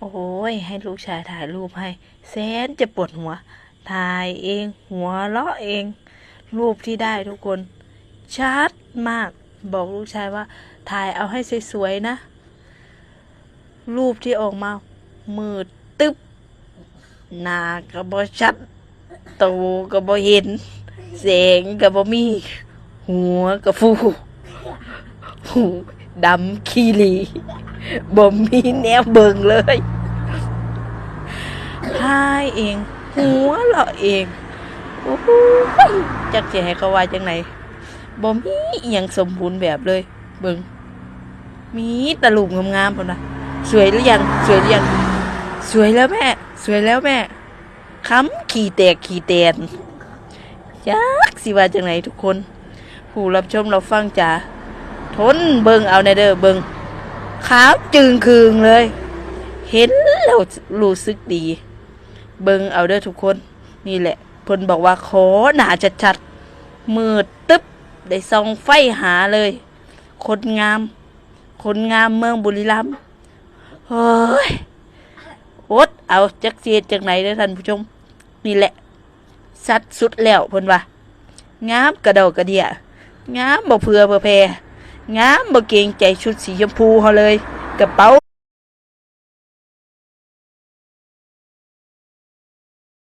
โอ้ยให้ลูกชายถ่ายรูปให้แสนจะปวดหัว ถ่ายเอง หัวเราะเอง รูปที่ได้ทุกคนชัดมาก บอกลูกชายว่า ถ่ายเอาให้สวยๆนะ รูปที่ออกมา มืดตึ๊บหน้าก็บ่ชัดตูก็บ่เห็นแสงก็บ่มี หัวก็ฟูหูดำขี้หลี บ่มีแนวเบิ่งเลยพายเอง หัวเราะเองโอ้โหจักสิให้เขาว่าจังไหนบ่มีอหยังสมบูรณ์แบบเลย เบิ่งมีตะลุมงามๆพุ่นะสวยหรือยังสวยหรือยังสวยแล้วแม่ สวยแล้วแม่ค้ำขี่แตกขี่แตนจักสิว่าจังไหนทุกคน ผู้รับชมเราฟังจ๋าทนเบิงเอาในเด้อเบิง ขาวจึงคืงเลย เห็นแล้วรู้สึกดี เบิงเอาเด้อทุกคน นี่แหละเพิ่นบอกว่าขอหนาชัดๆมืดตึ๊บได้ส่องไฟหาเลย คนงาม คนงามเมืองบุรีรัมย์เฮ้ยอดเอาจักเสียจากไหนเด้อท่านผู้ชม นี่แหละสัดสุดแล้วเพิ่นว่า งามกระเดากระเดียงามบ่เพื่อบ่แพร งามบ่เกรงใจชุดสีชมพูเขาเลย กระเป๋า